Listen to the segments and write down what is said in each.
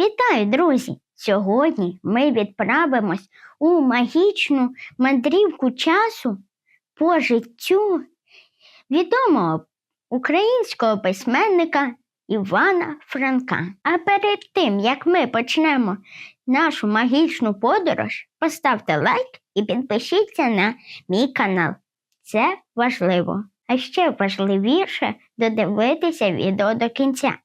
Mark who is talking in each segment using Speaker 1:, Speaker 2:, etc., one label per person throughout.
Speaker 1: Вітаю, друзі! Сьогодні ми відправимось у магічну мандрівку часу по життю відомого українського письменника Івана Франка. А перед тим, як ми почнемо нашу магічну подорож, поставте лайк і підпишіться на мій канал. Це важливо. А ще важливіше додивитися відео до кінця,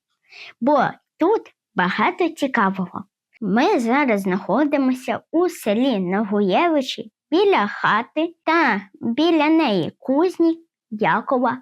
Speaker 1: бо тут багато цікавого. Ми зараз знаходимося у селі Нагуєвичі біля хати та біля неї кузні Якова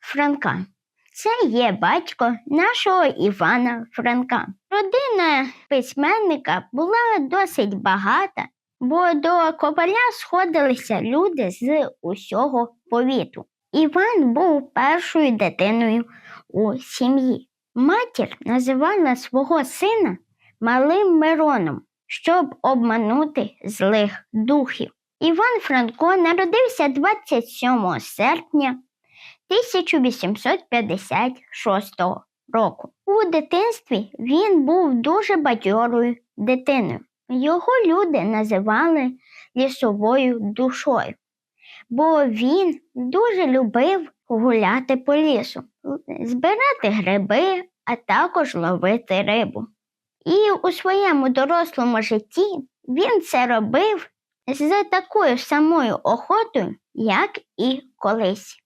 Speaker 1: Франка. Це є батько нашого Івана Франка. Родина письменника була досить багата, бо до коваля сходилися люди з усього повіту. Іван був першою дитиною у сім'ї. Матір називала свого сина малим Мироном, щоб обманути злих духів. Іван Франко народився 27 серпня 1856 року. У дитинстві він був дуже бадьорою дитиною. Його люди називали лісовою душою, бо він дуже любив гуляти по лісу, збирати гриби, а також ловити рибу. І у своєму дорослому житті він це робив з такою самою охотою, як і колись.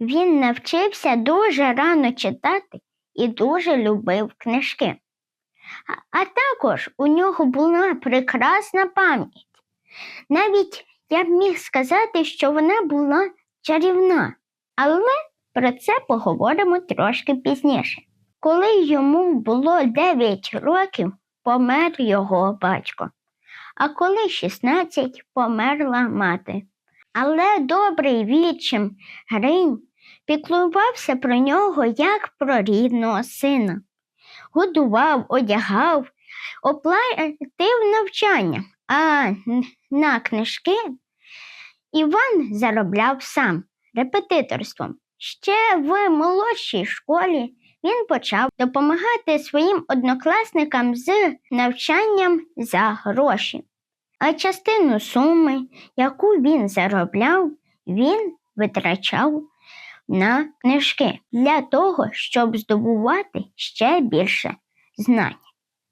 Speaker 1: Він навчився дуже рано читати і дуже любив книжки. А, також у нього була прекрасна пам'ять. Навіть я б міг сказати, що вона була чарівна, але про це поговоримо трошки пізніше. Коли йому було 9 років, помер його батько, а коли 16 померла мати. Але добрий відчим Гринь піклувався про нього як про рідного сина, годував, одягав, оплатив навчання, а на книжки Іван заробляв сам репетиторством. Ще в молодшій школі він почав допомагати своїм однокласникам з навчанням за гроші. А частину суми, яку він заробляв, він витрачав на книжки для того, щоб здобувати ще більше знань.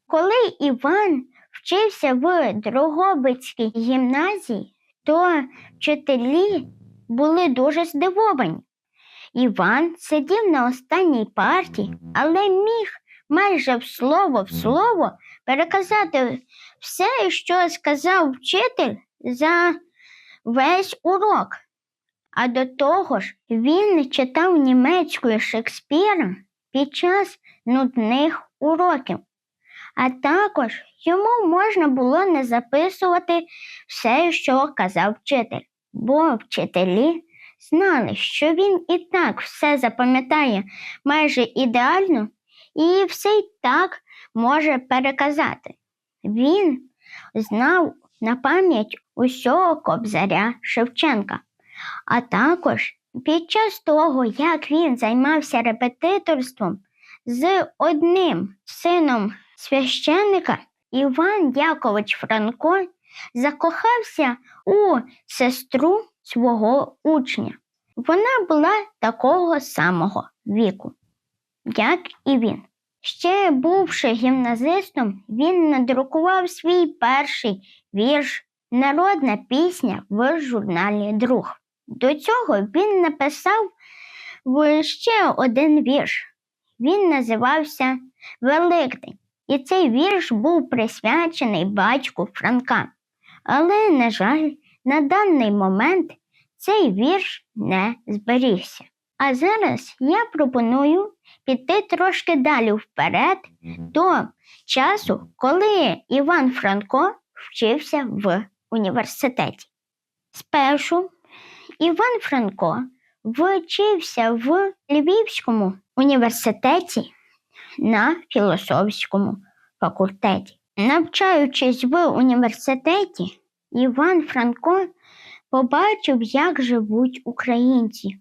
Speaker 1: Коли Іван вчився в Дрогобицькій гімназії, то вчителі були дуже здивовані. Іван сидів на останній парті, але міг майже в слово в слово переказати все, що сказав вчитель за весь урок. А до того ж, він читав німецькою Шекспіра під час нудних уроків. А також йому можна було не записувати все, що казав вчитель, бо вчителі знали, що він і так все запам'ятає майже ідеально і все й так може переказати. Він знав на пам'ять усього кобзаря Шевченка, а також під час того, як він займався репетиторством з одним сином священника, Іван Якович Франко закохався у сестру свого учня. Вона була такого самого віку, як і він. Ще бувши гімназистом, він надрукував свій перший вірш Народна пісня в журналі Друг. До цього він написав ще один вірш. Він називався Великдень, і цей вірш був присвячений батьку Франка. Але, на жаль, на даний момент цей вірш не зберігся. А зараз я пропоную піти трошки далі вперед до часу, коли Іван Франко вчився в університеті. Спершу Іван Франко вчився в Львівському університеті на філософському факультеті. Навчаючись в університеті, Іван Франко побачив, як живуть українці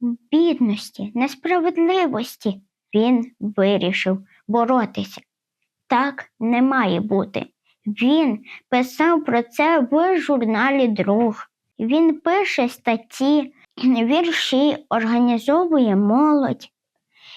Speaker 1: в бідності, несправедливості. Він вирішив боротися. Так не має бути. Він писав про це в журналі Друг. Він пише статті, вірші, організовує молодь.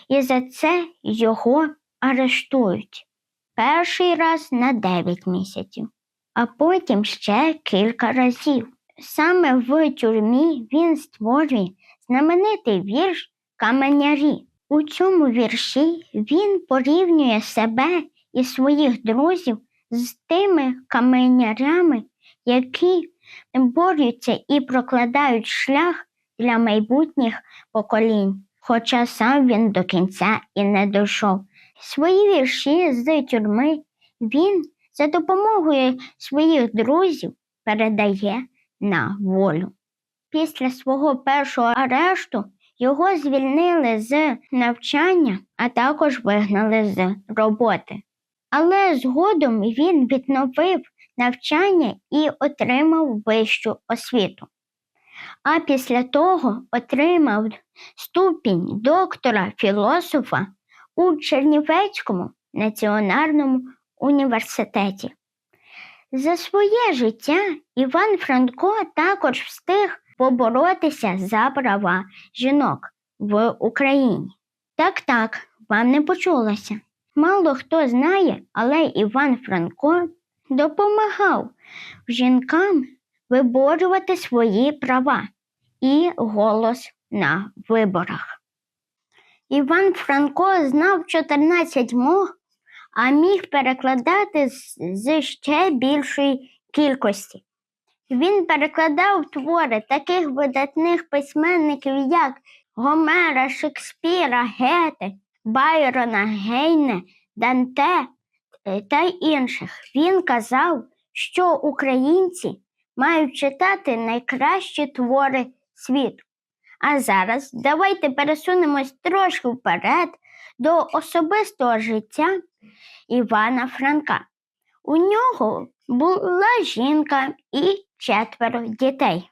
Speaker 1: І за це його арештують перший раз на 9 місяців, а потім ще кілька разів. Саме в тюрмі він створює знаменитий вірш Каменярі. У цьому вірші він порівнює себе і своїх друзів з тими каменярями, які борються і прокладають шлях для майбутніх поколінь, хоча сам він до кінця і не дійшов. Свої вірші з тюрми він за допомогою своїх друзів передає на волю. Після свого першого арешту його звільнили з навчання, а також вигнали з роботи. Але згодом він відновив навчання і отримав вищу освіту. А після того отримав ступінь доктора філософа у Чернівецькому національному університеті. За своє життя Іван Франко також встиг поборотися за права жінок в Україні. Так, так, вам не почулося. Мало хто знає, але Іван Франко допомагав жінкам виборювати свої права і голос на виборах. Іван Франко знав 14 мов, а міг перекладати з, ще більшої кількості. Він перекладав твори таких видатних письменників, як Гомера, Шекспіра, Гете, Байрона, Гейне, Данте е, та інших. Він казав, що українці мають читати найкращі твори світу. А зараз давайте пересунемось трошки вперед до особистого життя Івана Франка. У нього була жінка і четверо дітей.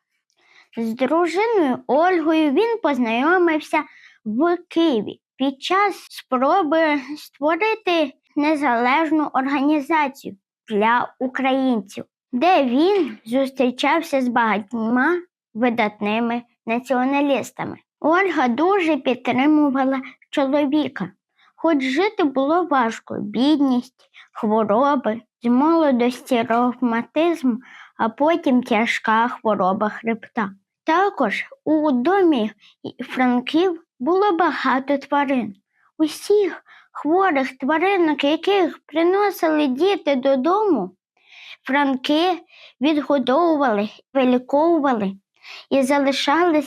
Speaker 1: З дружиною Ольгою він познайомився в Києві під час спроби створити незалежну організацію для українців, де він зустрічався з багатьма видатними націоналістами. Ольга дуже підтримувала чоловіка, хоч жити було важко, бідність, хвороби, з молодості ревматизм, а потім тяжка хвороба хребта. Також у домі Франків було багато тварин. Усіх хворих тваринок, яких приносили діти додому, франки відгодовували, виліковували і залишали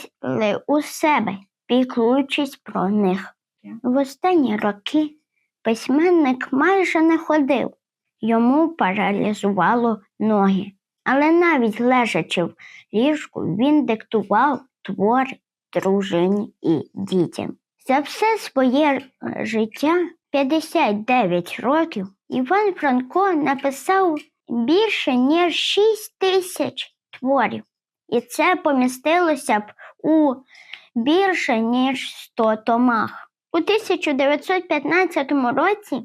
Speaker 1: у себе, піклуючись про них. В останні роки письменник майже не ходив, йому паралізувало ноги. Але навіть лежачи в ліжку, він диктував твори дружині і дітям. За все своє життя 59 років Іван Франко написав більше ніж 6 тисяч творів, і це помістилося б у більше ніж 100 томах. У 1915 році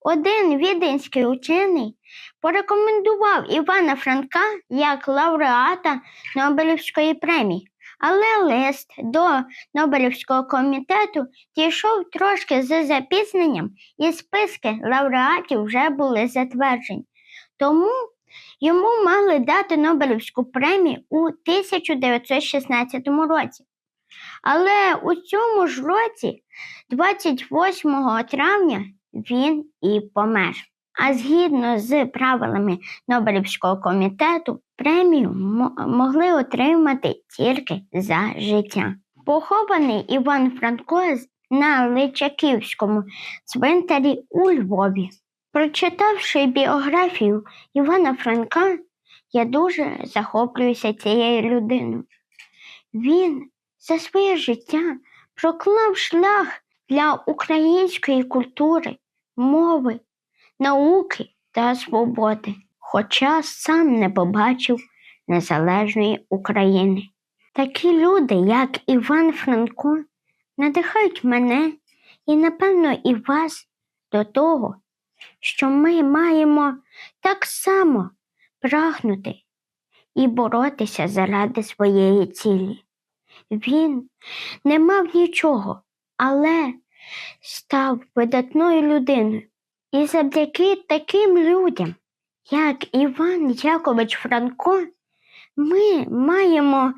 Speaker 1: один віденський учений порекомендував Івана Франка як лауреата Нобелівської премії, але лист до Нобелівського комітету дійшов трошки з запізненням, і списки лауреатів вже були затверджені. Тому йому мали дати Нобелівську премію у 1916 році. Але у цьому ж році, 28 травня, він і помер. А згідно з правилами Нобелівського комітету, премію могли отримати тільки за життя. Похований Іван Франко на Личаківському цвинтарі у Львові. Прочитавши біографію Івана Франка, я дуже захоплююся цією людиною. Він за своє життя проклав шлях для української культури, мови, науки та свободи, хоча сам не побачив незалежної України. Такі люди, як Іван Франко, надихають мене і, напевно, і вас до того, що ми маємо так само прагнути і боротися заради своєї цілі. Він не мав нічого, але став видатною людиною. І завдяки таким людям, як Іван Якович Франко, ми маємо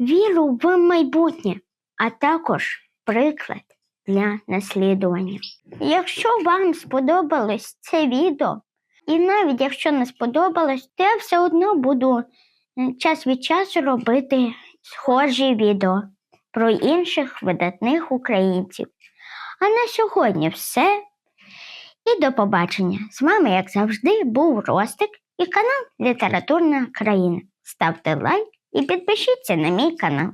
Speaker 1: віру в майбутнє, а також приклад для наслідування. Якщо вам сподобалось це відео, і навіть якщо не сподобалось, то я все одно буду е, час від часу робити схожі відео про інших видатних українців. А на сьогодні все. І до побачення. З вами, як завжди, був Ростик і канал Літературна країна. Ставте лайк і підпишіться на мій канал.